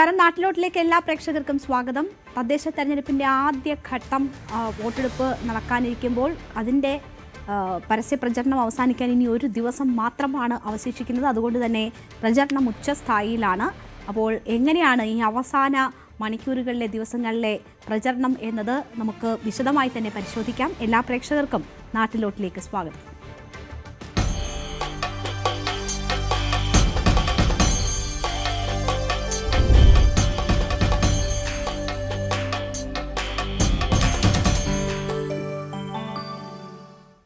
നമസ്കാരം നാട്ടിലോട്ടിലേക്ക് എല്ലാ പ്രേക്ഷകർക്കും സ്വാഗതം. തദ്ദേശ തെരഞ്ഞെടുപ്പിന്റെ ആദ്യ ഘട്ടം വോട്ടെടുപ്പ് നടക്കാനിരിക്കുമ്പോൾ അതിന്റെ പരസ്യ പ്രചരണം അവസാനിക്കാൻ ഇനി ഒരു ദിവസം മാത്രമാണ് അവശേഷിക്കുന്നത്. അതുകൊണ്ട് തന്നെ പ്രചരണം ഉച്ചസ്ഥായിയിലാണ്. അപ്പോൾ എങ്ങനെയാണ് ഈ അവസാന മണിക്കൂറുകളിലെ ദിവസങ്ങളിലെ പ്രചരണം എന്നത് നമുക്ക് വിശദമായി തന്നെ പരിശോധിക്കാം. എല്ലാ പ്രേക്ഷകർക്കും നാട്ടിലോട്ടിലേക്ക് സ്വാഗതം.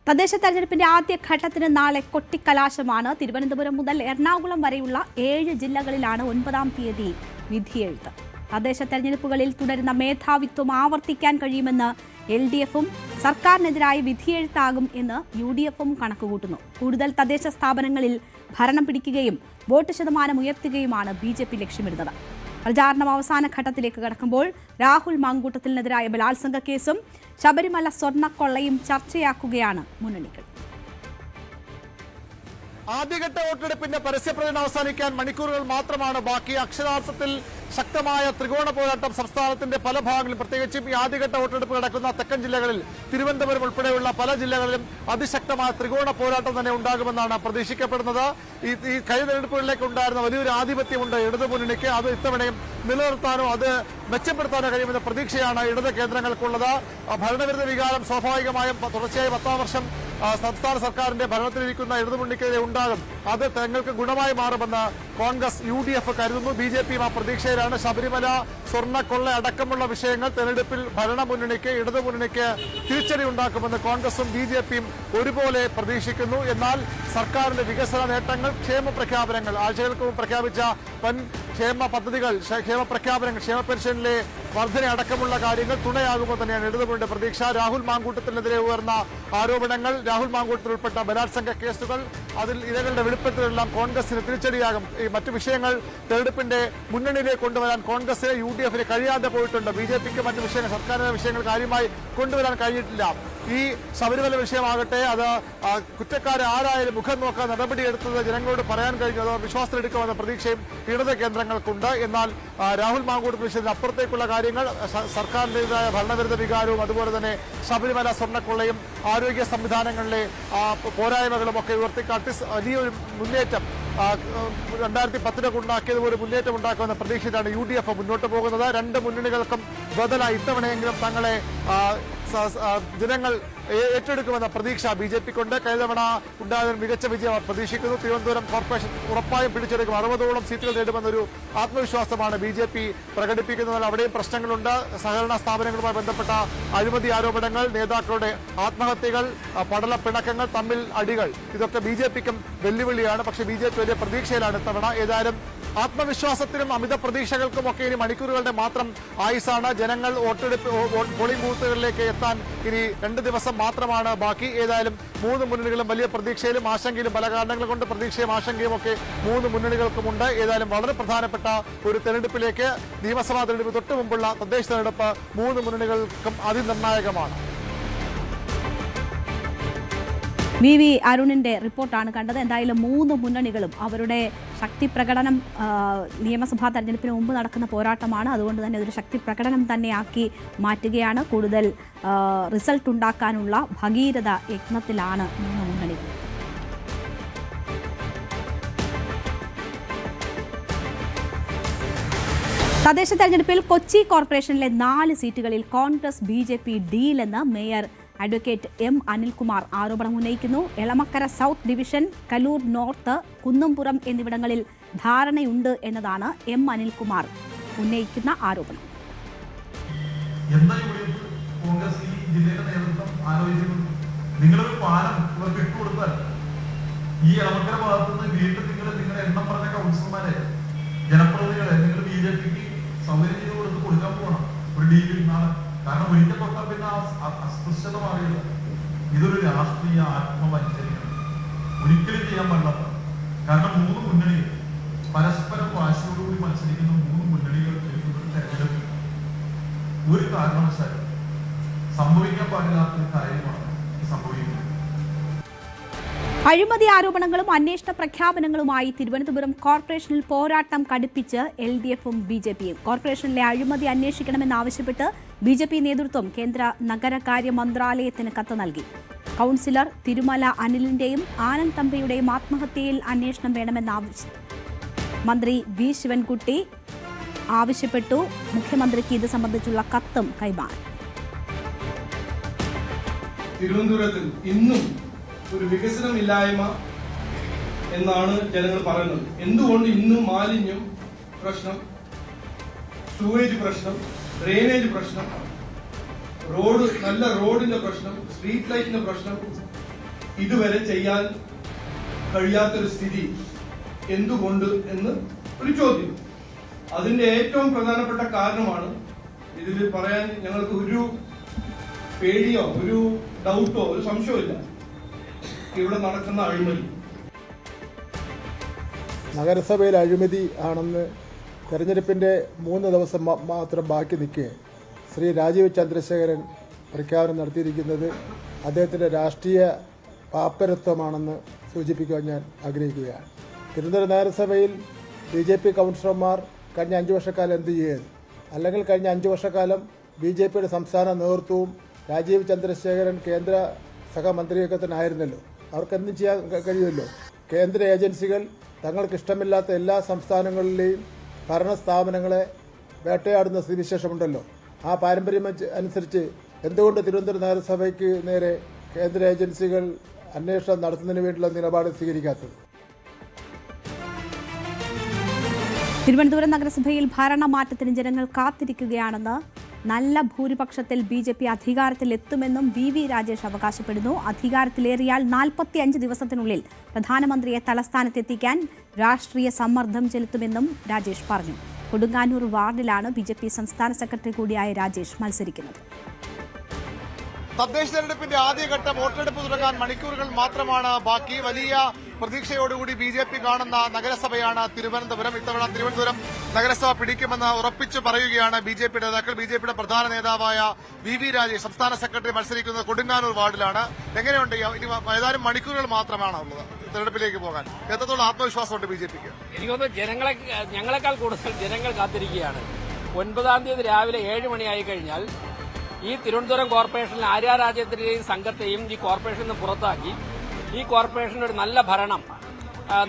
തദ്ദേശ തെരഞ്ഞെടുപ്പിന്റെ ആദ്യ ഘട്ടത്തിന് നാളെ കൊട്ടിക്കലാശമാണ്. തിരുവനന്തപുരം മുതൽ എറണാകുളം വരെയുള്ള ഏഴ് ജില്ലകളിലാണ് ഒൻപതാം തീയതി വിധിയെഴുത്ത്. തദ്ദേശ തെരഞ്ഞെടുപ്പുകളിൽ തുടരുന്ന മേധാവിത്വം ആവർത്തിക്കാൻ കഴിയുമെന്ന് എൽ ഡി എഫും സർക്കാരിനെതിരായി വിധിയെഴുത്താകും എന്ന് യു ഡി എഫും കണക്കുകൂട്ടുന്നു. കൂടുതൽ തദ്ദേശ സ്ഥാപനങ്ങളിൽ ഭരണം പിടിക്കുകയും വോട്ട് ശതമാനം ഉയർത്തുകയുമാണ് ബി ജെ പി ലക്ഷ്യമിടുന്നത്. പ്രചാരണം അവസാന ഘട്ടത്തിലേക്ക് കടക്കുമ്പോൾ രാഹുൽ മാങ്കൂട്ടത്തിനെതിരായ ബലാത്സംഗ കേസും ശബരിമല സ്വർണക്കൊള്ളയും ചർച്ചയാക്കുകയാണ് മുന്നണികൾ. ആദ്യഘട്ട വോട്ടെടുപ്പിന്റെ പരസ്യപ്രചരണം അവസാനിക്കാൻ മണിക്കൂറുകൾ മാത്രമാണ് ബാക്കി. അക്ഷരാർത്ഥത്തിൽ ശക്തമായ ത്രികോണ പോരാട്ടം സംസ്ഥാനത്തിന്റെ പല ഭാഗങ്ങളിലും. പ്രത്യേകിച്ചും ഈ ആദ്യഘട്ട വോട്ടെടുപ്പ് നടക്കുന്ന തെക്കൻ ജില്ലകളിൽ തിരുവനന്തപുരം ഉൾപ്പെടെയുള്ള പല ജില്ലകളിലും അതിശക്തമായ ത്രികോണ പോരാട്ടം തന്നെ ഉണ്ടാകുമെന്നാണ് പ്രതീക്ഷിക്കപ്പെടുന്നത്. ഈ കഴിഞ്ഞ തെരഞ്ഞെടുപ്പുകളിലേക്ക് ഉണ്ടായിരുന്ന വലിയൊരു ആധിപത്യമുണ്ട് ഇടതുമുന്നണിക്ക്. അത് ഇത്തവണയും നിലനിർത്താനോ അത് മെച്ചപ്പെടുത്താനോ കഴിയുമെന്ന പ്രതീക്ഷയാണ് ഇടത് കേന്ദ്രങ്ങൾക്കുള്ളത്. ഭരണവിരുദ്ധ വികാരം സ്വാഭാവികമായും തുടർച്ചയായി പത്താം വർഷം സംസ്ഥാന സർക്കാരിന്റെ ഭരണത്തിലിരിക്കുന്ന ഇടതുമുന്നണിക്കെതിരെ ഉണ്ടാകും. അത് തങ്ങൾക്ക് ഗുണമായി മാറുമെന്ന് കോൺഗ്രസ് യു ഡി എഫ് കരുതുന്നു. ബി ജെ പിയും ആ പ്രതീക്ഷയിലാണ്. ശബരിമല സ്വർണക്കൊള്ള അടക്കമുള്ള വിഷയങ്ങൾ തെരഞ്ഞെടുപ്പിൽ ഭരണമുന്നണിക്ക് ഇടതുമുന്നണിക്ക് തിരിച്ചടി ഉണ്ടാക്കുമെന്ന് കോൺഗ്രസും ബി ജെ പിയും ഒരുപോലെ പ്രതീക്ഷിക്കുന്നു. എന്നാൽ സർക്കാരിന്റെ വികസന നേട്ടങ്ങൾ ക്ഷേമ പ്രഖ്യാപനങ്ങൾ ആഴ്ചകൾക്ക് പ്രഖ്യാപിച്ച വൻ ക്ഷേമ പദ്ധതികൾ ക്ഷേമ പ്രഖ്യാപനങ്ങൾ ക്ഷേമ പെൻഷനിലെ വർധന അടക്കമുള്ള കാര്യങ്ങൾ തുണയാകുമ്പോൾ തന്നെയാണ് ഇടതുമുന്നണിയുടെ പ്രതീക്ഷ രാഹുൽ മാങ്കൂട്ടത്തിനെതിരെ ഉയർന്ന ആരോപണങ്ങൾ രാഹുൽ മാങ്കൂട്ടത്തിൽ ഉൾപ്പെട്ട ബലാത്സംഗ കേസുകൾ അതിൽ ഇരകളുടെ വെളിപ്പെടുത്തലെല്ലാം കോൺഗ്രസിന് തിരിച്ചടിയാകും. ഈ മറ്റു വിഷയങ്ങൾ തെരഞ്ഞെടുപ്പിന്റെ മുന്നണിയിലേക്ക് കൊണ്ടുവരാൻ കോൺഗ്രസിന് യു ഡി എഫിന് കഴിയാതെ പോയിട്ടുണ്ട്. ബി ജെ പിക്ക് മറ്റു വിഷയങ്ങൾ സർക്കാരിന്റെ വിഷയങ്ങൾ കാര്യമായി കൊണ്ടുവരാൻ കഴിഞ്ഞിട്ടില്ല. ഈ ശബരിമല വിഷയമാകട്ടെ അത് കുറ്റക്കാരെ ആരായാലും മുഖം നോക്കാൻ നടപടിയെടുത്തത് ജനങ്ങളോട് പറയാൻ കഴിഞ്ഞു. അത് വിശ്വാസത്തിലെടുക്കുമെന്ന പ്രതീക്ഷയും ഇടത് കേന്ദ്രങ്ങൾക്കുണ്ട്. എന്നാൽ രാഹുൽ മാങ്കൂട് വിഷയത്തിന് അപ്പുറത്തേക്കുള്ള കാര്യങ്ങൾ സർക്കാരിന്റെതായ ഭരണവിരുദ്ധ വികാരവും അതുപോലെ തന്നെ ശബരിമല സ്വർണക്കൊള്ളയും ആരോഗ്യ സംവിധാനങ്ങളിലെ പോരായ്മകളും ഒക്കെ ഉയർത്തിക്കാട്ടി വലിയൊരു മുന്നേറ്റം രണ്ടായിരത്തി പത്തിനൊക്കെ ഉണ്ടാക്കിയതുപോലെ മുന്നേറ്റം ഉണ്ടാക്കുമെന്ന പ്രതീക്ഷയിലാണ് യു ഡി എഫ് മുന്നോട്ട് പോകുന്നത്. രണ്ട് മുന്നണികൾക്കും ബദലായി. ഇത്തവണയെങ്കിലും തങ്ങളെ ജനങ്ങൾ ഏറ്റെടുക്കുമെന്ന പ്രതീക്ഷ ബി ജെ പിക്കുണ്ട്. കഴിഞ്ഞ തവണ മികച്ച വിജയം അവർ പ്രതീക്ഷിക്കുന്നു. തിരുവനന്തപുരം കോർപ്പറേഷൻ ഉറപ്പായും പിടിച്ചെടുക്കും. അറുപതോളം സീറ്റുകൾ നേടുമെന്നൊരു ആത്മവിശ്വാസമാണ് ബി ജെ പി പ്രകടിപ്പിക്കുന്നത്. അവിടെയും പ്രശ്നങ്ങളുണ്ട്. സഹകരണ സ്ഥാപനങ്ങളുമായി ബന്ധപ്പെട്ട അഴിമതി ആരോപണങ്ങൾ നേതാക്കളുടെ ആത്മഹത്യകൾ പടല പിണക്കങ്ങൾ തമ്മിൽ അടികൾ. ഇതൊക്കെ ബി ജെ പിക്കും വെല്ലുവിളിയാണ്. പക്ഷേ ബി ജെ പി വലിയ പ്രതീക്ഷയിലാണ്. ഇത്തവണ ഏതായാലും ആത്മവിശ്വാസത്തിനും അമിത പ്രതീക്ഷകൾക്കും ഒക്കെ ഇനി മണിക്കൂറുകളുടെ മാത്രം ആയുസാണ്. ജനങ്ങൾ വോട്ടെടുപ്പ് പോളിംഗ് ബൂത്തുകളിലേക്ക് എത്താൻ ഇനി രണ്ട് ദിവസം മാത്രമാണ് ബാക്കി. ഏതായാലും മൂന്ന് മുന്നണികളും വലിയ പ്രതീക്ഷയിലും ആശങ്കയിലും പല കാരണങ്ങൾ കൊണ്ട് പ്രതീക്ഷയും ആശങ്കയും ഒക്കെ മൂന്ന് മുന്നണികൾക്കും ഉണ്ട് ഏതായാലും വളരെ പ്രധാനപ്പെട്ട ഒരു തെരഞ്ഞെടുപ്പിലേക്ക് നിയമസഭാ തെരഞ്ഞെടുപ്പ് തൊട്ടു മുമ്പുള്ള തദ്ദേശ തെരഞ്ഞെടുപ്പ് മൂന്ന് മുന്നണികൾക്കും അതിനിർണായകമാണ്. വി വി അരുണിന്റെ റിപ്പോർട്ടാണ് കണ്ടത്. എന്തായാലും മൂന്ന് മുന്നണികളും അവരുടെ ശക്തി പ്രകടനം നിയമസഭാ തെരഞ്ഞെടുപ്പിന് മുമ്പ് നടക്കുന്ന പോരാട്ടമാണ്. അതുകൊണ്ട് തന്നെ അതൊരു ശക്തി പ്രകടനം തന്നെയാക്കി മാറ്റുകയാണ്. കൂടുതൽ റിസൾട്ട് ഉണ്ടാക്കാനുള്ള ഭഗീരഥ യത്നത്തിലാണ് മൂന്ന് മുന്നണികൾ. തദ്ദേശ തെരഞ്ഞെടുപ്പിൽ കൊച്ചി കോർപ്പറേഷനിലെ നാല് സീറ്റുകളിൽ കോൺഗ്രസ് ബി ജെ പി ഡീലെന്ന് മേയർ അഡ്വക്കേറ്റ് എം അനിൽകുമാർ ആരോപണം ഉന്നയിക്കുന്നു. Elamakkara south division Kaloor north Kunnampuram എന്നിവിടങ്ങളിൽ ധാരണയുണ്ട് എന്നതാണ് എം അനിൽകുമാർ ഉന്നയിക്കുന്ന ആരോപണം. നിങ്ങളൊരു പാലം ഇവർക്ക് ഇട്ടുകൊടുത്താൽ ഈ ഇളമക്കര ഭാഗത്ത് നിന്ന് വീണ്ടും നിങ്ങൾ നിങ്ങളുടെ എണ്ണം പറഞ്ഞ കൗൺസിലർമാരെ ജനപ്രതിനിധികളെ നിങ്ങൾ ബി ജെ പിക്ക് സൗകര്യം ചെയ്ത് കൊടുത്ത് കൊടുക്കാൻ പോകണം. ഒരു ഡീലിൽ നാളെ. കാരണം ഒരിക്കൽ തൊട്ടാൽ പിന്നെ അസ്പൃശ്യത മാറിയില്ല. ഇതൊരു രാഷ്ട്രീയ ആത്മവഞ്ചനയാണ്. ഒരിക്കലും ചെയ്യാൻ പാടില്ല. കാരണം മൂന്ന് മുന്നണികൾ പരസ്പരം വാശിയോടുകൂടി മത്സരിക്കുന്ന മൂന്ന് മുന്നണികൾ തെരഞ്ഞെടുപ്പ്. ഒരു കാരണവശാലും സംഭവിക്കാൻ പാടില്ലാത്ത ഒരു കാര്യമാണ് സംഭവിക്കുന്നത്. അഴിമതി ആരോപണങ്ങളും അന്വേഷണ പ്രഖ്യാപനങ്ങളുമായി തിരുവനന്തപുരം കോർപ്പറേഷനിൽ പോരാട്ടം കടുപ്പിച്ച് എൽ ഡി എഫും ബി ജെ പിയും. കോർപ്പറേഷനിലെ അഴിമതി അന്വേഷിക്കണമെന്നാവശ്യപ്പെട്ട് ബി ജെ പി നേതൃത്വം കേന്ദ്ര നഗരകാര്യ മന്ത്രാലയത്തിന് കത്ത് നൽകി. കൌൺസിലർ തിരുമല അനിലിന്റെയും ആനന്ദ് തമ്പിയുടെയും ആത്മഹത്യയിൽ അന്വേഷണം വേണമെന്നാവശ്യം. മന്ത്രി വി ശിവൻകുട്ടി ആവശ്യപ്പെട്ടു. മുഖ്യമന്ത്രിക്ക് ഇത് സംബന്ധിച്ചുള്ള കത്തും കൈമാറി. തിരുവനന്തപുരത്തിൽ ഇന്നും ഒരു വികസനമില്ലായ്മ എന്നാണ് ജനങ്ങൾ പറയുന്നത്. എന്തുകൊണ്ട് ഇന്നും മാലിന്യം പ്രശ്നം സൂവേജ് പ്രശ്നം ഡ്രെയിനേജ് പ്രശ്നം റോഡ് നല്ല റോഡിന്റെ പ്രശ്നം സ്ട്രീറ്റ് ലൈറ്റിന്റെ പ്രശ്നം ഇതുവരെ ചെയ്യാൻ കഴിയാത്തൊരു സ്ഥിതി എന്തുകൊണ്ട് എന്ന് ഒരു ചോദ്യം. അതിന്റെ ഏറ്റവും പ്രധാനപ്പെട്ട കാരണമാണ് ഇതിൽ പറയാൻ ഞങ്ങൾക്ക് ഒരു പേടിയോ ഒരു ഡൗട്ടോ ഒരു സംശയമില്ല ഇവിടെ നടക്കുന്ന അഴിമതി. നഗരസഭയിൽ അഴിമതി ആണെന്ന് തെരഞ്ഞെടുപ്പിന്റെ മൂന്ന് ദിവസം മാത്രം ബാക്കി നിൽക്കെ ശ്രീ രാജീവ് ചന്ദ്രശേഖരൻ പ്രഖ്യാപനം നടത്തിയിരിക്കുന്നത് അദ്ദേഹത്തിന്റെ രാഷ്ട്രീയ പാപ്പരത്വമാണെന്ന് സൂചിപ്പിക്കുവാൻ ഞാൻ ആഗ്രഹിക്കുകയാണ്. തിരുവനന്തപുരം നഗരസഭയിൽ ബി ജെ പി കൗൺസിലർമാർ കഴിഞ്ഞ അഞ്ച് വർഷക്കാലം എന്ത് ചെയ്യുന്നു അല്ലെങ്കിൽ കഴിഞ്ഞ അഞ്ച് വർഷക്കാലം ബി ജെ പിയുടെ സംസ്ഥാന നേതൃത്വവും രാജീവ് ചന്ദ്രശേഖരൻ കേന്ദ്ര സഹമന്ത്രിയൊക്കെ തന്നെ ആയിരുന്നല്ലോ. അവർക്ക് എന്തും ചെയ്യാൻ കഴിയുമല്ലോ. കേന്ദ്ര ഏജൻസികൾ തങ്ങൾക്ക് ഇഷ്ടമില്ലാത്ത എല്ലാ സംസ്ഥാനങ്ങളിലെയും ഭരണസ്ഥാപനങ്ങളെ വേട്ടയാടുന്ന സ്ഥിതിവിശേഷമുണ്ടല്ലോ ആ പാരമ്പര്യം അനുസരിച്ച് എന്തുകൊണ്ട് തിരുവനന്തപുരം നഗരസഭയ്ക്ക് നേരെ കേന്ദ്ര ഏജൻസികൾ അന്വേഷണം നടത്തുന്നതിന് വേണ്ടിയുള്ള നിലപാട് സ്വീകരിക്കാത്തത്? തിരുവനന്തപുരം നഗരസഭയിൽ ഭരണമാറ്റത്തിന് ജനങ്ങൾ കാത്തിരിക്കുകയാണെന്ന് നല്ല ഭൂരിപക്ഷത്തിൽ ബി ജെ പി അധികാരത്തിലെത്തുമെന്നും വി വി രാജേഷ് അവകാശപ്പെടുന്നു. അധികാരത്തിലേറിയാൽ നാൽപ്പത്തിയഞ്ച് ദിവസത്തിനുള്ളിൽ പ്രധാനമന്ത്രിയെ തലസ്ഥാനത്തെത്തിക്കാൻ രാഷ്ട്രീയ സമ്മർദ്ദം ചെലുത്തുമെന്നും രാജേഷ് പറഞ്ഞു. കൊടുങ്ങാനൂർ വാർഡിലാണ് ബി ജെ പി സംസ്ഥാന സെക്രട്ടറി കൂടിയായ രാജേഷ് മത്സരിക്കുന്നത്. തദ്ദേശ തെരഞ്ഞെടുപ്പിന്റെ ആദ്യഘട്ട വോട്ടെടുപ്പ് തുടങ്ങാൻ മണിക്കൂറുകൾ മാത്രമാണ് ബാക്കി. വലിയ പ്രതീക്ഷയോടുകൂടി ബി ജെ പി കാണുന്ന നഗരസഭയാണ് തിരുവനന്തപുരം. ഇത്തവണ തിരുവനന്തപുരം നഗരസഭ പിടിക്കുമെന്ന് ഉറപ്പിച്ചു പറയുകയാണ് ബി ജെ പി നേതാക്കൾ. ബി ജെ പിയുടെ പ്രധാന നേതാവായ വി വി രാജേഷ് സംസ്ഥാന സെക്രട്ടറി മത്സരിക്കുന്നത് കൊടുങ്ങാനൂർ വാർഡിലാണ്. എങ്ങനെയുണ്ട്? ഇനി ഏതാനും മണിക്കൂറുകൾ മാത്രമാണ് ഉള്ളത്. തെരഞ്ഞെടുപ്പിലേക്ക് പോകാൻ. എത്രത്തോളം ആത്മവിശ്വാസമുണ്ട് ബി ജെ പിക്ക്? എനിക്ക് ജനങ്ങളെ ഞങ്ങളെക്കാൾ കൂടുതൽ ജനങ്ങൾ കാത്തിരിക്കുകയാണ്. ഒൻപതാം തീയതി രാവിലെ ഏഴ് മണിയായി കഴിഞ്ഞാൽ ഈ തിരുവനന്തപുരം കോർപ്പറേഷനിൽ ആര്യ രാജ്യത്തിന്റെയും സംഘത്തെയും ഈ കോർപ്പറേഷനിൽ നിന്ന് പുറത്താക്കി ഈ കോർപ്പറേഷന് ഒരു നല്ല ഭരണം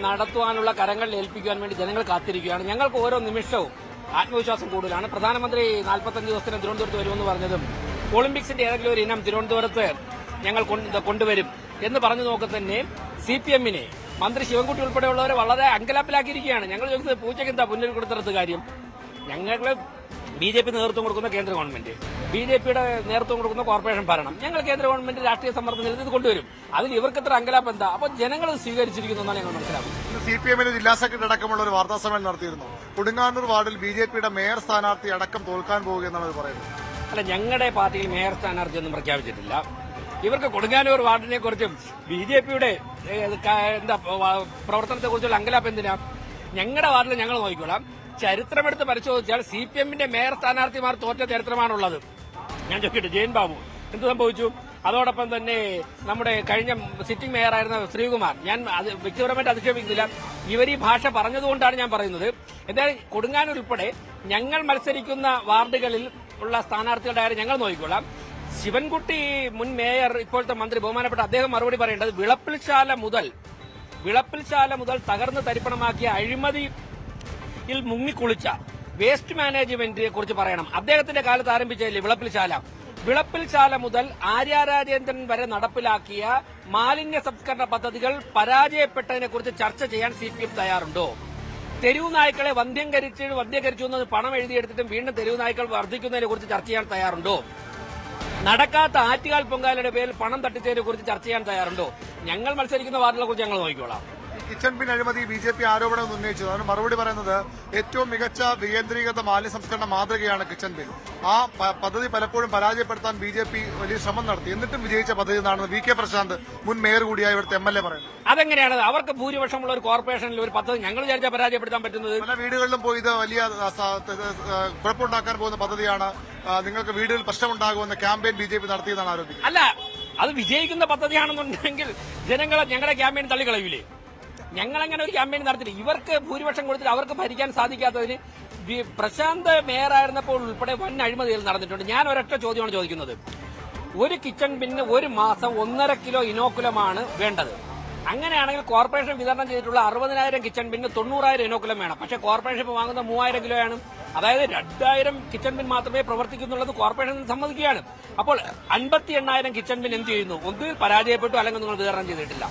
നടത്തുവാനുള്ള കരങ്ങളിൽ ഏൽപ്പിക്കുവാൻ വേണ്ടി ജനങ്ങൾ കാത്തിരിക്കുകയാണ്. ഞങ്ങൾക്ക് ഓരോ നിമിഷവും ആത്മവിശ്വാസം കൂടുതലാണ്. പ്രധാനമന്ത്രി നാൽപ്പത്തഞ്ച് ദിവസത്തിന് തിരുവനന്തപുരത്ത് വരുമെന്ന് പറഞ്ഞതും ഒളിമ്പിക്സിന്റെ ഏതെങ്കിലും ഒരു ഇനം തിരുവനന്തപുരത്ത് ഞങ്ങൾ കൊണ്ടുവരും എന്ന് പറഞ്ഞു നോക്കി തന്നെ സി പി എമ്മിനെ മന്ത്രി ശിവൻകുട്ടി ഉൾപ്പെടെയുള്ളവരെ വളരെ അങ്കലാപ്പിലാക്കിയിരിക്കുകയാണ്. ഞങ്ങൾ ചോദിച്ചത് പൂച്ചയ്ക്ക് എന്താ പുന്നൽ കാര്യം? ഞങ്ങൾ ബി ജെ പി നേതൃത്വം കൊടുക്കുന്ന കേന്ദ്ര ഗവൺമെന്റ് ബി ജെ പിയുടെ നേതൃത്വം കൊടുക്കുന്ന കോർപ്പറേഷൻ ഭരണം ഞങ്ങൾ കേന്ദ്ര ഗവൺമെന്റ് രാഷ്ട്രീയ സമ്മർദ്ദം നിലനിന്ന് ഇത് കൊണ്ടുവരും. അതിൽ ഇവർക്ക് എത്ര അങ്കലാപ്പ് എന്താ? അപ്പൊ ജനങ്ങൾ സ്വീകരിച്ചിരിക്കുന്നു എന്നാണ് ഞങ്ങൾ മനസ്സിലാക്കുന്നത്. സി പി എമ്മിന്റെ ജില്ലാ സെക്രട്ടറി അടക്കമുള്ള ഒരു വാർത്താ സമ്മേളനം നടത്തിയിരുന്നു. കൊടുങ്ങാനൂർ വാർഡിൽ ബി ജെ പിയുടെ മേയർ സ്ഥാനാർത്ഥി അടക്കം തോൽക്കാൻ പോവുകയെന്നാണ് ഇത് പറയുന്നത്. അല്ല ഞങ്ങളുടെ പാർട്ടിയിൽ മേയർ സ്ഥാനാർത്ഥി ഒന്നും പ്രഖ്യാപിച്ചിട്ടില്ല. ഇവർക്ക് കൊടുങ്ങാനൂർ വാർഡിനെ കുറിച്ചും ബി ജെ പിയുടെ എന്താ പ്രവർത്തനത്തെ കുറിച്ചുള്ള അങ്കലാപ്പ് എന്തിനാ? ഞങ്ങളുടെ വാർഡിൽ ഞങ്ങൾ നോക്കിക്കോളാം. ചരിത്രമെടുത്ത് പരിശോധിച്ചാൽ സി പി എമ്മിന്റെ മേയർ സ്ഥാനാർത്ഥിമാർ തോറ്റ ചരിത്രമാണുള്ളത്. ഞാൻ ചോദിക്കട്ടെ ജയൻ ബാബു എന്ത് സംഭവിച്ചു? അതോടൊപ്പം തന്നെ നമ്മുടെ കഴിഞ്ഞ സിറ്റിംഗ് മേയറായിരുന്ന ശ്രീകുമാർ ഞാൻ അത് വ്യക്തിപരമായിട്ട് അധിക്ഷേപിക്കുന്നില്ല. ഇവർ ഈ ഭാഷ പറഞ്ഞതുകൊണ്ടാണ് ഞാൻ പറയുന്നത്. എന്തായാലും കൊടുങ്ങാനൂർ ഉൾപ്പെടെ ഞങ്ങൾ മത്സരിക്കുന്ന വാർഡുകളിൽ ഉള്ള സ്ഥാനാർത്ഥികളുടെ കാര്യം ഞങ്ങൾ നോക്കിക്കൊള്ളാം ശിവൻകുട്ടി മുൻ മേയർ ഇപ്പോഴത്തെ മന്ത്രി ബഹുമാനപ്പെട്ട അദ്ദേഹം മറുപടി പറയേണ്ടത് വിളപ്പിൽശാല മുതൽ വിളപ്പിൽശാല മുതൽ തകർന്ന് തരിപ്പണമാക്കിയ അഴിമതി ിൽ മുങ്ങിക്കുളിച്ച വേസ്റ്റ് മാനേജ്മെന്റിനെ കുറിച്ച് പറയണം. അദ്ദേഹത്തിന്റെ കാലത്ത് ആരംഭിച്ചല്ലേ വിളപ്പിൽശാല വിളപ്പിൽശാല മുതൽ ആര്യ രാജേന്ദ്രൻ വരെ നടപ്പിലാക്കിയ മാലിന്യ സംസ്കരണ പദ്ധതികൾ പരാജയപ്പെട്ടതിനെ കുറിച്ച് ചർച്ച ചെയ്യാൻ സി പി എം തയ്യാറുണ്ടോ? തെരുവ് നായ്ക്കളെ വന്ധ്യംകരിച്ച് വന്ധ്യകരിച്ചു എന്ന് പണം എഴുതിയെടുത്തിട്ടും വീണ്ടും തെരുവ് നായ്ക്കൾ വർദ്ധിക്കുന്നതിനെ കുറിച്ച് ചർച്ച ചെയ്യാൻ തയ്യാറുണ്ടോ? നടക്കാത്ത ആറ്റുകാൽ പൊങ്കാലയുടെ പേരിൽ പണം തട്ടിച്ചതിനെ കുറിച്ച് ചർച്ച ചെയ്യാൻ തയ്യാറുണ്ടോ? ഞങ്ങൾ മത്സരിക്കുന്ന വാർഡിനെ കുറിച്ച് ഞങ്ങൾ നോക്കിക്കോളാം. കിച്ചൺ ബിൻ അഴിമതി ബി ജെ പി ആരോപണം ഉന്നയിച്ചത്. അതിന് മറുപടി പറയുന്നത് ഏറ്റവും മികച്ച വികേന്ദ്രീകൃത മാലിന്യ സംസ്കരണ മാതൃകയാണ് കിച്ചൺ ബിൻ. ആ പദ്ധതി പലപ്പോഴും പരാജയപ്പെടുത്താൻ ബി ജെ പി വലിയ ശ്രമം നടത്തി. എന്നിട്ടും വിജയിച്ച പദ്ധതി എന്നാണ് വി കെ പ്രശാന്ത് മുൻ മേയർ കൂടിയായ ഇവിടുത്തെ എം എൽ എ പറയുന്നത് അതെങ്ങനെയാണ്? അവർക്ക് ഭൂരിപക്ഷമുള്ള ഒരു കോർപ്പറേഷനിൽ ഒരു പദ്ധതി ഞങ്ങൾ വിചാരിച്ചാൽ പരാജയപ്പെടുത്താൻ പറ്റുന്നത്? പല വീടുകളിലും പോയി ഇത് വലിയ കുഴപ്പമുണ്ടാക്കാൻ പോകുന്ന പദ്ധതിയാണ് നിങ്ങൾക്ക് വീടുകളിൽ പ്രശ്നമുണ്ടാകുമെന്ന ക്യാമ്പയിൻ ബി ജെ പി നടത്തിയെന്നാണ് ആരോപിക്കുന്നത്. അല്ല അത് വിജയിക്കുന്ന പദ്ധതിയാണെന്നുണ്ടെങ്കിൽ ജനങ്ങളെ ഞങ്ങളുടെ ക്യാമ്പയിൻ തള്ളിക്കളയൂലേ? ഞങ്ങളങ്ങനെ ഒരു ക്യാമ്പയിൻ നടത്തില്ല ഇവർക്ക് ഭൂരിപക്ഷം കൊടുത്തിട്ട് അവർക്ക് ഭരിക്കാൻ സാധിക്കാത്തതിന് പ്രശാന്ത് മേയറായിരുന്നപ്പോൾ ഉൾപ്പെടെ വൻ അഴിമതികൾ നടന്നിട്ടുണ്ട്. ഞാൻ ഒരൊറ്റ ചോദ്യമാണ് ചോദിക്കുന്നത്. ഒരു കിച്ചൺ ബിന്നിന് ഒരു മാസം ഒന്നര കിലോ ഇനോക്കുലമാണ് വേണ്ടത്. അങ്ങനെയാണെങ്കിൽ കോർപ്പറേഷൻ വിതരണം ചെയ്തിട്ടുള്ള അറുപതിനായിരം കിച്ചൺ ബിന്നിന് തൊണ്ണൂറായിരം ഇനോക്കുലം വേണം. പക്ഷേ കോർപ്പറേഷൻ വാങ്ങുന്ന മൂവായിരം കിലോയാണ്. അതായത് രണ്ടായിരം കിച്ചൺ ബിൻ മാത്രമേ പ്രവർത്തിക്കുന്നുള്ളത് കോർപ്പറേഷൻ സമ്മതിക്കുകയാണ്. അപ്പോൾ അൻപത്തി എണ്ണായിരം കിച്ചൺ ബിൻ എന്ത് ചെയ്യുന്നു? ഒന്നിൽ പരാജയപ്പെട്ടു അല്ലെങ്കിൽ നിങ്ങൾ വിതരണം ചെയ്തിട്ടില്ല.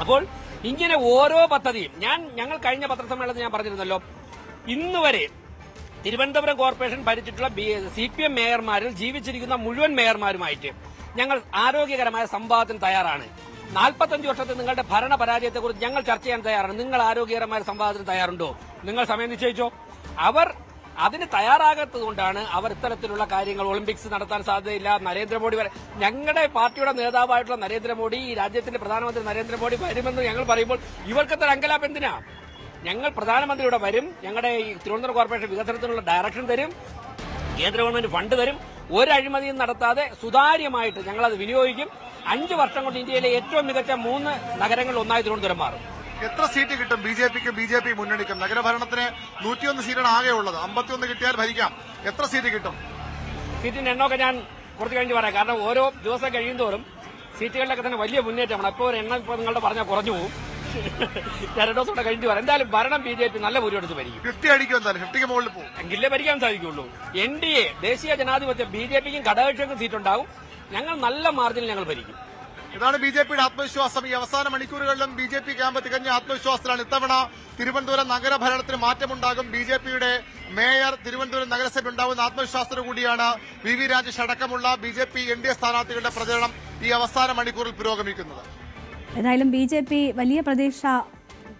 അപ്പോൾ ഇങ്ങനെ ഓരോ പദ്ധതിയും ഞാൻ ഞങ്ങൾ കഴിഞ്ഞ പത്രസമ്മേളനത്തിൽ ഞാൻ പറഞ്ഞിരുന്നല്ലോ ഇന്ന് വരെ തിരുവനന്തപുരം കോർപ്പറേഷൻ ഭരിച്ചിട്ടുള്ള സി പി എം മേയർമാരിൽ ജീവിച്ചിരിക്കുന്ന മുഴുവൻ മേയർമാരുമായിട്ട് ഞങ്ങൾ ആരോഗ്യകരമായ സംവാദത്തിന് തയ്യാറാണ്. നാൽപ്പത്തഞ്ച് വർഷത്തെ നിങ്ങളുടെ ഭരണ പരാജയത്തെക്കുറിച്ച് ഞങ്ങൾ ചർച്ച ചെയ്യാൻ തയ്യാറാണ്. നിങ്ങൾ ആരോഗ്യകരമായ സംവാദത്തിന് തയ്യാറുണ്ടോ? നിങ്ങൾ സമയം നിശ്ചയിച്ചോ? അവർ അതിന് തയ്യാറാകാത്തത് കൊണ്ടാണ് അവർ ഇത്തരത്തിലുള്ള കാര്യങ്ങൾ ഒളിമ്പിക്സ് നടത്താൻ സാധ്യതയില്ല. നരേന്ദ്രമോദി വരെ ഞങ്ങളുടെ പാർട്ടിയുടെ നേതാവായിട്ടുള്ള നരേന്ദ്രമോദി ഈ രാജ്യത്തിന്റെ പ്രധാനമന്ത്രി നരേന്ദ്രമോദി വരുമെന്ന് ഞങ്ങൾ പറയുമ്പോൾ ഇവർക്കത്ര അങ്കലാപ്പ് എന്തിനാ? ഞങ്ങൾ പ്രധാനമന്ത്രിയുടെ വരും ഞങ്ങളുടെ ഈ തിരുവനന്തപുരം കോർപ്പറേഷൻ വികസനത്തിനുള്ള ഡയറക്ഷൻ തരും കേന്ദ്ര ഗവൺമെന്റ് ഫണ്ട് തരും. ഒരു അഴിമതിയും നടത്താതെ സുതാര്യമായിട്ട് ഞങ്ങളത് വിനിയോഗിക്കും. അഞ്ച് വർഷം കൊണ്ട് ഇന്ത്യയിലെ ഏറ്റവും മികച്ച മൂന്ന് നഗരങ്ങളിൽ ഒന്നായി തിരുവനന്തപുരം മാറും എത്ര സീറ്റ് കിട്ടും? ബി ജെ പിക്ക് ബി ജെ പി മുന്നണിക്കും. നഗരഭരണത്തിന് നൂറ്റിയൊന്ന് സീറ്റാണ് ആകെ ഉള്ളത്. അമ്പത്തിയൊന്ന് കിട്ടിയാൽ ഭരിക്കാം. എത്ര സീറ്റ് കിട്ടും? സീറ്റിന്റെ എണ്ണമൊക്കെ ഞാൻ കുറച്ച് കഴിഞ്ഞ് പറയാം. കാരണം ഓരോ ദിവസം കഴിയുമോറും സീറ്റുകളിലൊക്കെ തന്നെ വലിയ മുന്നേറ്റമാണ്. അപ്പോൾ ഒരു എണ്ണം ഇപ്പോൾ നിങ്ങളുടെ പറഞ്ഞാൽ കുറഞ്ഞു പോകും ഞാൻ രണ്ടു ദിവസം കൂടെ കഴിഞ്ഞ് പറയാം. എന്തായാലും ഭരണം ബി ജെ പി നല്ല ഭൂരിപക്ഷത്തിൽ ഭരിക്കും. ഫിഫ്റ്റി അടിക്കും എന്തായാലും. ഫിഫ്റ്റിക്ക് മുകളിൽ പോകും എങ്കിലേ ഭരിക്കാൻ സാധിക്കുള്ളൂ എൻ ഡി എ ദേശീയ ജനാധിപത്യം ബി ജെ പിക്കും ഘടകകക്ഷികൾക്കും സീറ്റുണ്ടാവും. ഞങ്ങൾ നല്ല മാർജിനിൽ ഞങ്ങൾ ഭരിക്കും. ഇതാണ് ബി ജെ പിയുടെ ആത്മവിശ്വാസം. ഈ അവസാന മണിക്കൂറുകളിലും ബി ജെ പി ക്യാമ്പ് തികഞ്ഞ ആത്മവിശ്വാസത്തിലാണ്. ഇത്തവണ തിരുവനന്തപുരം നഗരഭരണത്തിന് മാറ്റമുണ്ടാകും. ബി ജെ പിയുടെ മേയർ തിരുവനന്തപുരം നഗരസഭ ഉണ്ടാവുന്ന ആത്മവിശ്വാസത്തോടു കൂടിയാണ് വി വി രാജേഷ് അടക്കമുള്ള B J P N D A സ്ഥാനാർത്ഥികളുടെ പ്രചരണം ഈ അവസാന മണിക്കൂറിൽ പുരോഗമിക്കുന്നത്. ഏതായാലും ബി ജെ പി വലിയ പ്രതീക്ഷ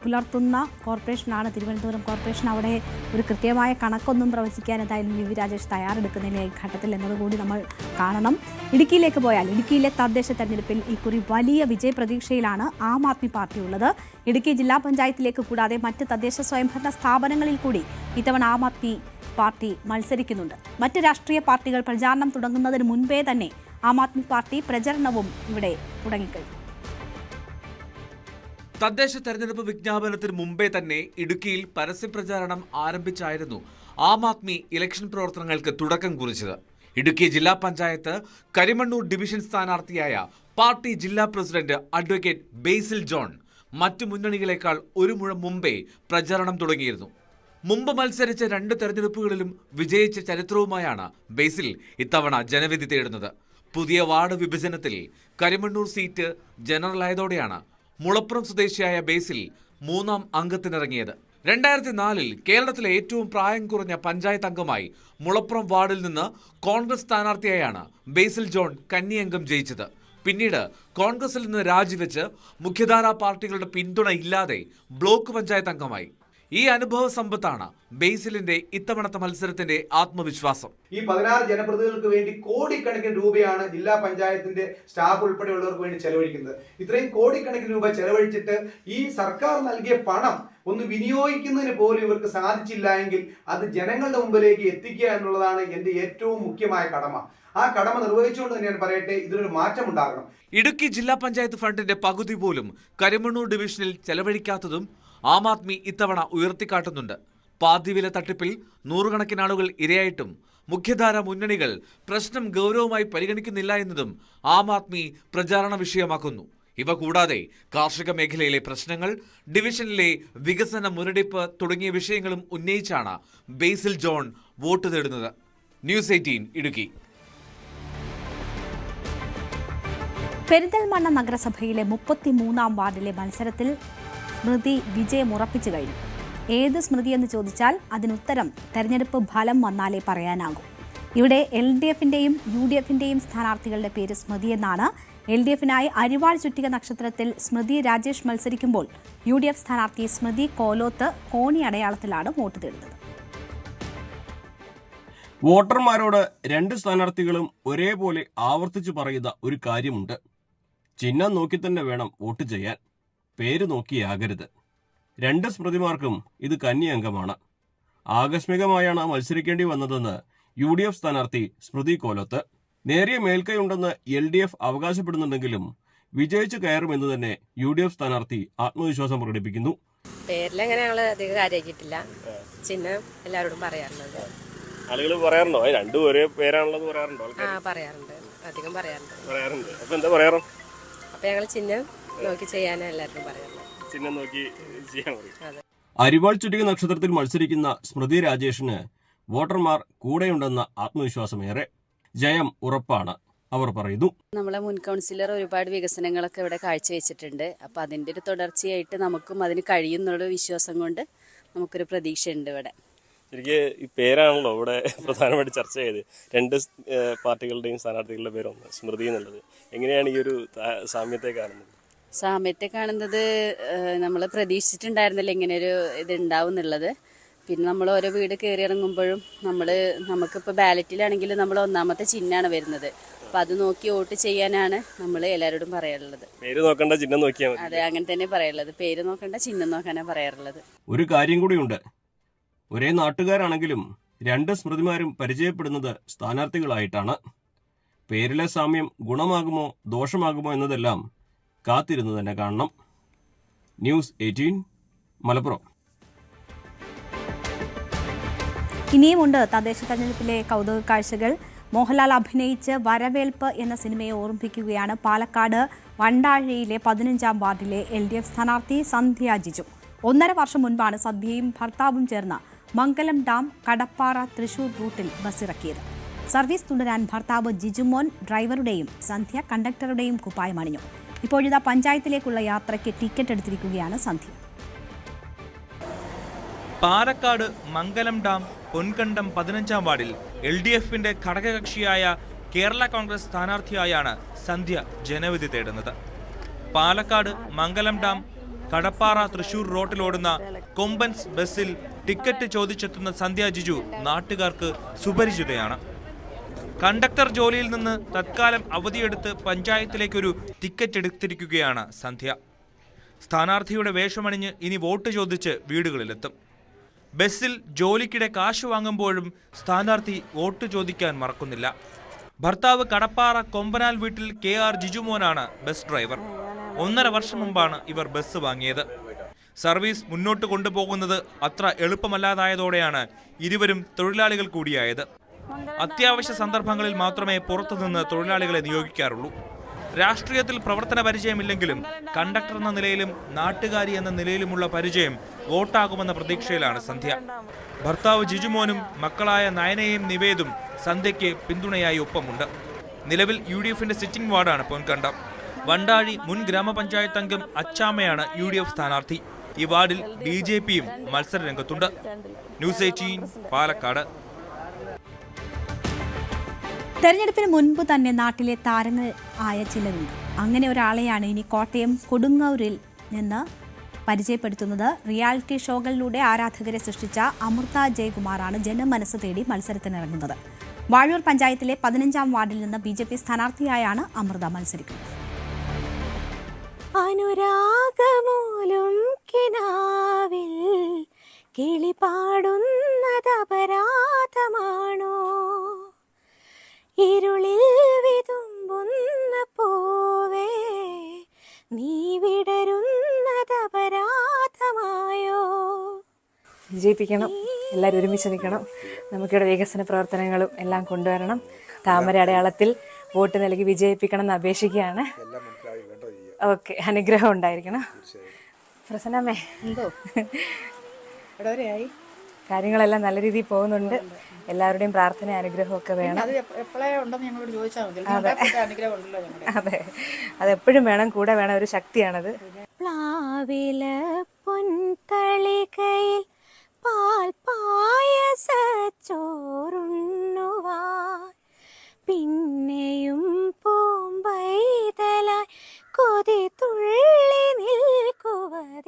പുലർത്തുന്ന കോർപ്പറേഷനാണ് തിരുവനന്തപുരം കോർപ്പറേഷൻ. അവിടെ ഒരു കൃത്യമായ കണക്കൊന്നും പ്രവചിക്കാൻ എന്തായാലും വി വി രാജേഷ് തയ്യാറെടുക്കുന്നില്ല ഘട്ടത്തിൽ എന്നതുകൂടി നമ്മൾ കാണണം. ഇടുക്കിയിലേക്ക് പോയാൽ ഇടുക്കിയിലെ തദ്ദേശ തെരഞ്ഞെടുപ്പിൽ ഇക്കുറി വലിയ വിജയപ്രതീക്ഷയിലാണ് ആം ആദ്മി പാർട്ടി ഉള്ളത്. ഇടുക്കി ജില്ലാ പഞ്ചായത്തിലേക്ക് കൂടാതെ മറ്റ് തദ്ദേശ സ്വയംഭരണ സ്ഥാപനങ്ങളിൽ കൂടി ഇത്തവണ ആം ആദ്മി പാർട്ടി മത്സരിക്കുന്നുണ്ട്. മറ്റ് രാഷ്ട്രീയ പാർട്ടികൾ പ്രചാരണം തുടങ്ങുന്നതിന് മുൻപേ തന്നെ ആം ആദ്മി പാർട്ടി പ്രചരണവും ഇവിടെ തുടങ്ങിക്കഴിഞ്ഞു. തദ്ദേശ തെരഞ്ഞെടുപ്പ് വിജ്ഞാപനത്തിന് മുമ്പേ തന്നെ ഇടുക്കിയിൽ പരസ്യപ്രചാരണം ആരംഭിച്ചായിരുന്നു ആം ആദ്മി ഇലക്ഷൻ പ്രവർത്തനങ്ങൾക്ക് തുടക്കം കുറിച്ചത്. ഇടുക്കി ജില്ലാ പഞ്ചായത്ത് കരിമണ്ണൂർ ഡിവിഷൻ സ്ഥാനാർത്ഥിയായ പാർട്ടി ജില്ലാ പ്രസിഡന്റ് അഡ്വക്കേറ്റ് ബേസിൽ ജോൺ മറ്റു മുന്നണികളെക്കാൾ ഒരു മുഴം മുമ്പേ പ്രചാരണം തുടങ്ങിയിരുന്നു. മുമ്പ് മത്സരിച്ച രണ്ട് തെരഞ്ഞെടുപ്പുകളിലും വിജയിച്ച ചരിത്രവുമായാണ് ബേസിൽ ഇത്തവണ ജനവിധി തേടുന്നത്. പുതിയ വാർഡ് വിഭജനത്തിൽ കരിമണ്ണൂർ സീറ്റ് ജനറലായതോടെയാണ് മുളപ്പുറം സ്വദേശിയായ ബേസിൽ മൂന്നാം അംഗത്തിനിറങ്ങിയത്. രണ്ടായിരത്തി നാലിൽ കേരളത്തിലെ ഏറ്റവും പ്രായം കുറഞ്ഞ പഞ്ചായത്ത് അംഗമായി മുളപ്പുറം വാർഡിൽ നിന്ന് കോൺഗ്രസ് സ്ഥാനാർത്ഥിയായാണ് ബേസിൽ ജോൺ കന്നിയംഗം ജയിച്ചത്. പിന്നീട് കോൺഗ്രസിൽ നിന്ന് രാജിവെച്ച് മുഖ്യധാരാ പാർട്ടികളുടെ പിന്തുണ ഇല്ലാതെ ബ്ലോക്ക് പഞ്ചായത്ത് അംഗമായി. ഈ അനുഭവ സമ്പത്താണ് ബേസിലിന്റെ ഇത്തവണത്തെ മത്സരത്തിന്റെ ആത്മവിശ്വാസം. ഈ പതിനാറ് ജനപ്രതിനിധികൾക്ക് വേണ്ടി കോടിക്കണക്കിന് രൂപയാണ് ജില്ലാ പഞ്ചായത്തിന്റെ സ്റ്റാഫ് ഉൾപ്പെടെയുള്ളവർക്ക് വേണ്ടി ചെലവഴിക്കുന്നത്. ഇത്രയും കോടിക്കണക്കിന് രൂപ ചെലവഴിച്ചിട്ട് ഈ സർക്കാർ നൽകിയ പണം ഒന്ന് വിനിയോഗിക്കുന്നതിന് പോലും ഇവർക്ക് സാധിച്ചില്ല എങ്കിൽ അത് ജനങ്ങളുടെ മുമ്പിലേക്ക് എത്തിക്കുക എന്നുള്ളതാണ് എന്റെ ഏറ്റവും മുഖ്യമായ കടമ. ആ കടമ നിർവഹിച്ചുകൊണ്ട് തന്നെ ഞാൻ പറയട്ടെ ഇതിനൊരു മാറ്റം ഉണ്ടാകണം. ഇടുക്കി ജില്ലാ പഞ്ചായത്ത് ഫണ്ടിന്റെ പകുതി പോലും കരിമണ്ണൂർ ഡിവിഷനിൽ ചെലവഴിക്കാത്തതും ആം ആദ്മി ഇത്തവണ ഉയർത്തിക്കാട്ടുന്നുണ്ട്. പാതിവില തട്ടിപ്പിൽ നൂറുകണക്കിന് ആളുകൾ ഇരയായിട്ടും മുഖ്യധാര മുന്നണികൾ പ്രശ്നം ഗൗരവമായി പരിഗണിക്കുന്നില്ല എന്നതും ആം ആദ്മി പ്രചാരണ വിഷയമാക്കുന്നു. ഇവ കൂടാതെ കാർഷിക മേഖലയിലെ പ്രശ്നങ്ങൾ ഡിവിഷനിലെ വികസന മുരടിപ്പ് തുടങ്ങിയ വിഷയങ്ങളും ഉന്നയിച്ചാണ് ബേസിൽ ജോൺ വോട്ട് തേടുന്നത്. News eighteen Idukki. പെരിന്തൽമണ്ണ നഗരസഭയിലെ മുപ്പത്തിമൂന്നാം വാർഡിലെ മത്സരത്തിൽ സ്മൃതി വിജയമുറപ്പിച്ചു കഴിഞ്ഞു. ഏത് സ്മൃതി എന്ന് ചോദിച്ചാൽ അതിനുത്തരം തെരഞ്ഞെടുപ്പ് ഫലം വന്നാലേ പറയാനാകൂ. ഇവിടെ എൽ ഡി എഫിന്റെയും യു ഡി എഫിന്റെയും സ്ഥാനാർത്ഥികളുടെ പേര് സ്മൃതി എന്നാണ്. എൽ ഡി എഫിനായി അരിവാൾ ചുറ്റിക നക്ഷത്രത്തിൽ സ്മൃതി രാജേഷ് മത്സരിക്കുമ്പോൾ യു ഡി എഫ് സ്ഥാനാർത്ഥി സ്മൃതി കോലോത്ത് കോണി അടയാളത്തിലാണ് വോട്ട് തേടുന്നത്. വോട്ടർമാരോട് രണ്ട് സ്ഥാനാർത്ഥികളും ഒരേപോലെ ആവർത്തിച്ചു പറയുന്ന ഒരു കാര്യമുണ്ട്. ചിഹ്നം നോക്കി തന്നെ വേണം വോട്ട് ചെയ്യാൻ. പേര് നോക്കിയാകരുത്. രണ്ട് സ്മൃതിമാർക്കും ഇത് കന്നി അംഗമാണ് ആകസ്മികമായാണ് മത്സരിക്കേണ്ടി വന്നതെന്ന് യു ഡി എഫ് സ്ഥാനാർത്ഥി സ്മൃതി കോലത്ത്. നേരിയ മേൽക്കൈയുണ്ടെന്ന് എൽ ഡി എഫ് അവകാശപ്പെടുന്നുണ്ടെങ്കിലും വിജയിച്ചു കയറുമെന്ന് തന്നെ യു ഡി എഫ് സ്ഥാനാർത്ഥി ആത്മവിശ്വാസം പ്രകടിപ്പിക്കുന്നു. പേരിലെങ്ങനെ ഞങ്ങൾ അധികം കാര്യമാക്കിയിട്ടില്ല. ചിഹ്നം എല്ലാവരോടും പറയാറുള്ളത്. ആളുകൾ പറയാറുണ്ടോ? രണ്ടും ഒരേ പേരാണുള്ളത് പറയാറുണ്ടോ? ആ പറയാറുണ്ട്. അധികം പറയാറുണ്ട്. പറയാറുണ്ട്. അപ്പൊ എന്താ പറയാറ്? അപ്പൊ ഞങ്ങൾ ചിഹ്നം നോക്കി ചെയ്യാനാണ് പറയുന്നത് ചിഹ്നം നോക്കി ചെയ്യാൻ അരിവാൾ ചുറ്റിക നക്ഷത്രത്തിൽ മത്സരിക്കുന്ന സ്മൃതി രാജേഷിന് വോട്ടർമാർ കൂടെയുണ്ടെന്ന ആത്മവിശ്വാസമേറെ. ജയം ഉറപ്പാണ് അവർ പറയുന്നു. നമ്മളെ മുൻ കൗൺസിലർ ഒരുപാട് വികസനങ്ങളൊക്കെ ഇവിടെ കാഴ്ചവെച്ചിട്ടുണ്ട്. അപ്പൊ അതിന്റെ ഒരു തുടർച്ചയായിട്ട് നമുക്കും അതിന് കഴിയുന്നുള്ള വിശ്വാസം കൊണ്ട് നമുക്കൊരു പ്രതീക്ഷയുണ്ട് ഇവിടെ. ശരിക്ക് ഈ പേരാണല്ലോ ഇവിടെ പ്രധാനമായിട്ട് ചർച്ച ചെയ്ത് രണ്ട് പാർട്ടികളുടെയും സ്ഥാനാർത്ഥികളുടെ പേരൊന്ന് സ്മൃതി എന്നുള്ളത്. എങ്ങനെയാണ് ഈ ഒരു സാമ്യത്തെ കാണുന്നത്? സാമ്യത്തെ കാണുന്നത് നമ്മൾ പ്രതീക്ഷിച്ചിട്ടുണ്ടായിരുന്നില്ല ഇങ്ങനെ ഒരു ഇത് ഉണ്ടാവും എന്നുള്ളത് പിന്നെ നമ്മൾ ഓരോ വീട് കയറി ഇറങ്ങുമ്പോഴും നമ്മൾ നമുക്കിപ്പോൾ ബാലറ്റിലാണെങ്കിൽ നമ്മൾ ഒന്നാമത്തെ ചിഹ്നമാണ് വരുന്നത്. അപ്പം അത് നോക്കി വോട്ട് ചെയ്യാനാണ് നമ്മൾ എല്ലാവരോടും പറയാറുള്ളത്. പേര് നോക്കണ്ട ചിഹ്നം നോക്കിയാൽ അതെ അങ്ങനെ തന്നെ പറയാറുള്ളത്. പേര് നോക്കണ്ട ചിഹ്നം നോക്കാനാണ് പറയാറുള്ളത്. ഒരു കാര്യം കൂടിയുണ്ട്. ഒരേ നാട്ടുകാരാണെങ്കിലും രണ്ട് സ്മൃതിമാരും പരിചയപ്പെടുന്നത് സ്ഥാനാർത്ഥികളായിട്ടാണ്. പേരിലെ സാമ്യം ഗുണമാകുമോ ദോഷമാകുമോ എന്നതെല്ലാം കാത്തിരുന്ന് തന്നെ കാണണം. News eighteen Malappuram. ഇനിയുമുണ്ട് തദ്ദേശ തെരഞ്ഞെടുപ്പിലെ കൗതുക കാഴ്ചകൾ. മോഹൻലാൽ അഭിനയിച്ച് വരവേൽപ്പ് എന്ന സിനിമയെ ഓർമ്മിപ്പിക്കുകയാണ് പാലക്കാട് വണ്ടാഴിയിലെ പതിനഞ്ചാം വാർഡിലെ എൽ ഡി എഫ് സ്ഥാനാർത്ഥി സന്ധ്യ ജിജു. ഒന്നര വർഷം മുൻപാണ് സന്ധ്യയും ഭർത്താവും ചേർന്ന് മംഗലം ഡാം കടപ്പാറ തൃശൂർ റൂട്ടിൽ ബസ്സിറക്കിയത്. സർവീസ് തുടരാൻ ഭർത്താവ് ജിജുമോൻ ഡ്രൈവറുടെയും സന്ധ്യ കണ്ടക്ടറുടെയും കുപ്പായം അണിഞ്ഞു. ഇപ്പോഴിതാ പഞ്ചായത്തിലേക്കുള്ള യാത്രയ്ക്ക് ടിക്കറ്റ് എടുത്തിരിക്കുകയാണ് സന്ധ്യ പാലക്കാട് മംഗലം ഡാം പൊൻകണ്ടം പതിനഞ്ചാം വാർഡിൽ എൽ ഡി എഫിന്റെ ഘടകകക്ഷിയായ കേരള കോൺഗ്രസ് സ്ഥാനാർത്ഥിയായാണ് സന്ധ്യ ജനവിധി തേടുന്നത്. പാലക്കാട് മംഗലം ഡാം കടപ്പാറ തൃശൂർ റോട്ടിലോടുന്ന കൊമ്പൻസ് ബസ്സിൽ ടിക്കറ്റ് ചോദിച്ചെത്തുന്ന സന്ധ്യ ജിജു നാട്ടുകാർക്ക് സുപരിചിതയാണ്. കണ്ടക്ടർ ജോലിയിൽ നിന്ന് തത്കാലം അവധിയെടുത്ത് പഞ്ചായത്തിലേക്കൊരു ടിക്കറ്റ് എടുത്തിരിക്കുകയാണ് സന്ധ്യ. സ്ഥാനാർത്ഥിയുടെ വേഷമണിഞ്ഞ് ഇനി വോട്ട് ചോദിച്ച് വീടുകളിലെത്തും. ബസ്സിൽ ജോലിക്കിടെ കാശ് വാങ്ങുമ്പോഴും സ്ഥാനാർത്ഥി വോട്ട് ചോദിക്കാൻ മറക്കുന്നില്ല. ഭർത്താവ് കടപ്പാറ കൊമ്പനാൽ വീട്ടിൽ കെ ആർ ജിജുമോനാണ് ബസ് ഡ്രൈവർ. ഒന്നര വർഷം മുമ്പാണ് ഇവർ ബസ് വാങ്ങിയത്. സർവീസ് മുന്നോട്ട് കൊണ്ടുപോകുന്നത് അത്ര എളുപ്പമല്ലാതായതോടെയാണ് ഇരുവരും തൊഴിലാളികൾ കൂടിയായത്. അത്യാവശ്യ സന്ദർഭങ്ങളിൽ മാത്രമേ പുറത്തുനിന്ന് തൊഴിലാളികളെ നിയോഗിക്കാറുള്ളൂ. രാഷ്ട്രീയത്തിൽ പ്രവർത്തന പരിചയമില്ലെങ്കിലും കണ്ടക്ടർ എന്ന നിലയിലും നാട്ടുകാരി എന്ന നിലയിലുമുള്ള പരിചയം വോട്ടാകുമെന്ന പ്രതീക്ഷയിലാണ് സന്ധ്യ. ഭർത്താവ് ജിജുമോനും മക്കളായ നയനയും നിവേദും സന്ധ്യയ്ക്ക് പിന്തുണയായി ഒപ്പമുണ്ട്. നിലവിൽ യു ഡി എഫിന്റെ സിറ്റിംഗ് വാർഡാണ് പൊൻകണ്ടം. വണ്ടാഴി മുൻ ഗ്രാമപഞ്ചായത്ത് അംഗം അച്ചാമയാണ് യു ഡി എഫ് സ്ഥാനാർത്ഥി. ഈ വാർഡിൽ ബി ജെ പിയും മത്സര രംഗത്തുണ്ട്. News eighteen Palakkad. തെരഞ്ഞെടുപ്പിന് മുൻപ് തന്നെ നാട്ടിലെ താരങ്ങൾ ആയ ചിലരുണ്ട്. അങ്ങനെ ഒരാളെയാണ് ഇനി കോട്ടയം കൊടുങ്ങൂരിൽ നിന്ന് പരിചയപ്പെടുത്തുന്നത്. റിയാലിറ്റി ഷോകളിലൂടെ ആരാധകരെ സൃഷ്ടിച്ച അമൃത ജയകുമാറാണ് ജനമനസ് തേടി മത്സരത്തിനിറങ്ങുന്നത്. വാഴൂർ പഞ്ചായത്തിലെ പതിനഞ്ചാം വാർഡിൽ നിന്ന് ബി ജെ പി സ്ഥാനാർത്ഥിയായാണ് അമൃത മത്സരിക്കുന്നത്. അനുരാഗമൂലും കിനാവിൽ കിളി അപരാധമാണോ ഇരുളിൽ വിതുമ്പുന്ന പൂവേ നീ വിടരുന്നതപരാധമായോ? വിജയിപ്പിക്കണം. എല്ലാവരും ഒരുമിച്ച് നിൽക്കണം. നമുക്കിവിടെ വികസന പ്രവർത്തനങ്ങളും എല്ലാം കൊണ്ടുവരണം. താമര അടയാളത്തിൽ വോട്ട് നൽകി വിജയിപ്പിക്കണം എന്ന് അപേക്ഷിക്കുകയാണ്. ഓക്കെ അനുഗ്രഹം ഉണ്ടായിരിക്കണം. പ്രസന്നമ്മേ. എന്തോ? എവിടെ വരെയായി കാര്യങ്ങളെല്ലാം നല്ല രീതിയിൽ പോകുന്നുണ്ട്. എല്ലാവരുടെയും പ്രാർത്ഥന അനുഗ്രഹം ഒക്കെ വേണം. അത് അതെപ്പോഴും വേണം കൂടെ വേണം ഒരു ശക്തിയാണത്. പ്ലാവില പൊൻകളികയിൽ പാൽ പായസച്ചോറുണ്ണുവാൻ പിന്നെയും പൂമ്പൈതലായി കൊതി തുള്ളി നിൽക്കുവതെന്തിനോ.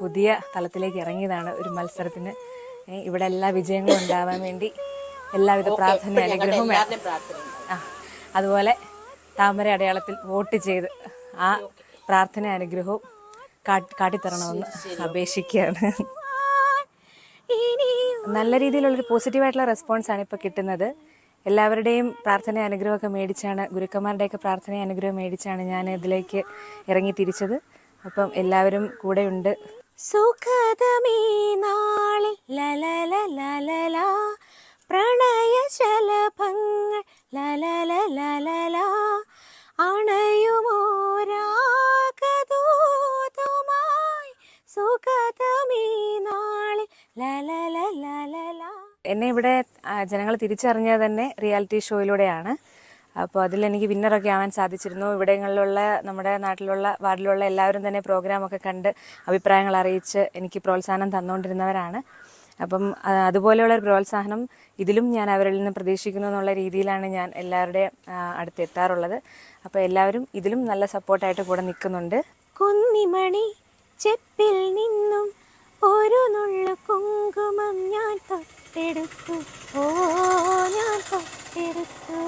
പുതിയ തലത്തിലേക്ക് ഇറങ്ങിയതാണ് ഒരു മത്സരത്തിന്. ഇവിടെ എല്ലാ വിജയങ്ങളും ഉണ്ടാവാൻ വേണ്ടി എല്ലാവിധ പ്രാർത്ഥന അനുഗ്രഹവും അതുപോലെ താമര അടയാളത്തിൽ വോട്ട് ചെയ്ത് ആ പ്രാർത്ഥന അനുഗ്രഹവും കാട്ടി- കാട്ടിത്തരണമെന്ന് അപേക്ഷിക്കുകയാണ്. നല്ല രീതിയിലുള്ളൊരു പോസിറ്റീവായിട്ടുള്ള റെസ്പോൺസ് ആണ് ഇപ്പോൾ കിട്ടുന്നത്. എല്ലാവരുടെയും പ്രാർത്ഥന അനുഗ്രഹമൊക്കെ മേടിച്ചാണ് ഗുരുക്കന്മാരുടെയൊക്കെ പ്രാർത്ഥന അനുഗ്രഹം മേടിച്ചാണ് ഞാൻ ഇതിലേക്ക് ഇറങ്ങി തിരിച്ചത്. അപ്പം എല്ലാവരും കൂടെയുണ്ട് സുഖതമീ നാളിൽ ലലല ലലല പ്രണയ ശലഭങ്ങൾ ലലല ലലല അണയുമോരാഗദൂതുമായി സുഖതമീ നാളിൽ ലലല ലലല എന്നെ ഇവിടെ ജനങ്ങൾ തിരിച്ചറിഞ്ഞത് തന്നെ റിയാലിറ്റി ഷോയിലൂടെയാണ് അപ്പോൾ അതിലെനിക്ക് വിന്നറൊക്കെ ആവാൻ സാധിച്ചിരുന്നു. ഇവിടങ്ങളിലുള്ള നമ്മുടെ നാട്ടിലുള്ള വാർഡിലുള്ള എല്ലാവരും തന്നെ പ്രോഗ്രാമൊക്കെ കണ്ട് അഭിപ്രായങ്ങൾ അറിയിച്ച് എനിക്ക് പ്രോത്സാഹനം തന്നുകൊണ്ടിരുന്നവരാണ് അപ്പം അതുപോലെയുള്ള ഒരു പ്രോത്സാഹനം ഇതിലും ഞാൻ അവരിൽ നിന്ന് പ്രതീക്ഷിക്കുന്നു എന്നുള്ള രീതിയിലാണ് ഞാൻ എല്ലാവരുടെയും ആ, അടുത്ത് എത്താറുള്ളത്. അപ്പോൾ എല്ലാവരും ഇതിലും നല്ല സപ്പോർട്ടായിട്ട് കൂടെ നിൽക്കുന്നുണ്ട്. കുന്നിമണി ചെപ്പിൽ നിന്നും ഒരു നുള്ളു കുങ്കുമം ഞാൻ തൊട്ടെടുത്തു ഓ ഞാൻ തൊട്ടെടുത്തു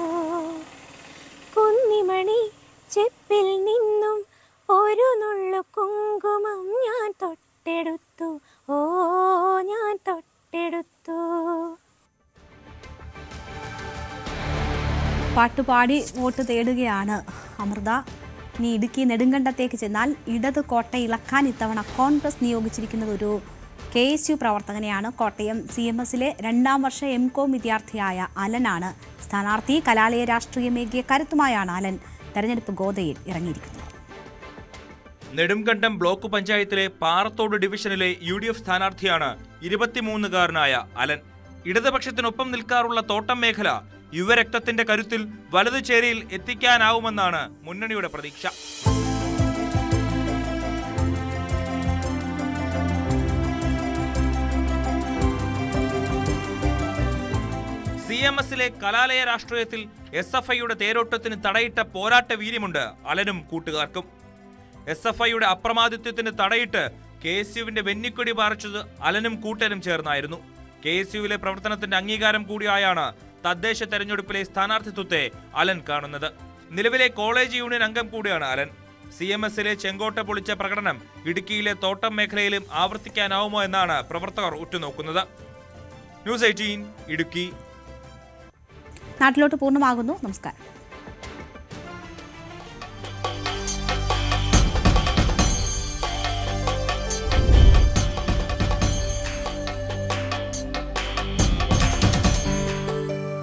കുന്നിമണി ചെപ്പിൽ നിന്നും ഒരു നുള്ളു കുങ്കുമം ഞാൻ തൊട്ടെടുത്തു. ഓ ഞാൻ തൊട്ടെടുത്തു. പാട്ടുപാടി വോട്ട് തേടുകയാണ് അമൃത. ഇനി ഇടുക്കി നെടുങ്കണ്ടത്തേക്ക് ചെന്നാൽ ഇടത് കോട്ട ഇളക്കാൻ ഇത്തവണ കോൺഗ്രസ് നിയോഗിച്ചിരിക്കുന്നത് ഒരു കെ എസ് യു പ്രവർത്തകനെയാണ് കോട്ടയം സി എം എസിലെ രണ്ടാം വർഷ എം കോം വിദ്യാർത്ഥിയായ അലനാണ്. സ്ഥാനാർത്ഥി കലാലയ രാഷ്ട്രീയമേകിയ കരുത്തുമായാണ് അലൻ. തെരഞ്ഞെടുപ്പ് ഗോതയിൽ ഇറങ്ങിയിരിക്കുന്നത്. നെടുംകണ്ടം ബ്ലോക്ക് പഞ്ചായത്തിലെ പാറത്തോട് ഡിവിഷനിലെ യു ഡി എഫ് സ്ഥാനാർത്ഥിയാണ് ഇരുപത്തിമൂന്നുകാരനായ അലൻ. ഇടതുപക്ഷത്തിനൊപ്പം നിൽക്കാറുള്ള തോട്ടം മേഖല യുവരക്തത്തിന്റെ കരുത്തിൽ വലതു ചേരിയിൽ എത്തിക്കാനാവുമെന്നാണ് മുന്നണിയുടെ പ്രതീക്ഷ. എം എസിലെ കലാലയ രാഷ്ട്രീയത്തിൽ എസ് എഫ് ഐയുടെ തേരോട്ടത്തിന് തടയിട്ട പോരാട്ട വീര്യമുണ്ട് അലനും കൂട്ടുകാർക്കും. എസ് എഫ് ഐയുടെ അപ്രമാദിത്വത്തിന് തടയിട്ട് കെ എസ് യുവിന്റെ വെന്നിക്കൊടി പാറിച്ചത് അലനും കൂട്ടരും ചേർന്നായിരുന്നു. കെ എസ് യുവിലെ പ്രവർത്തനത്തിന്റെ അംഗീകാരം കൂടിയായാണ് തദ്ദേശ തെരഞ്ഞെടുപ്പിലെ സ്ഥാനാർത്ഥിത്വത്തെ അലൻ കാണുന്നത്. നിലവിലെ കോളേജ് യൂണിയൻ അംഗം കൂടിയാണ് അലൻ. സി എം എസിലെ ചെങ്കോട്ട പൊളിച്ച പ്രകടനം ഇടുക്കിയിലെ തോട്ടം മേഖലയിലും ആവർത്തിക്കാനാവുമോ എന്നാണ് പ്രവർത്തകർ ഉറ്റുനോക്കുന്നത്. News eighteen Idukki. നാട്ടിലോട്ട് പൂർണമാകുന്നു. നമസ്കാരം.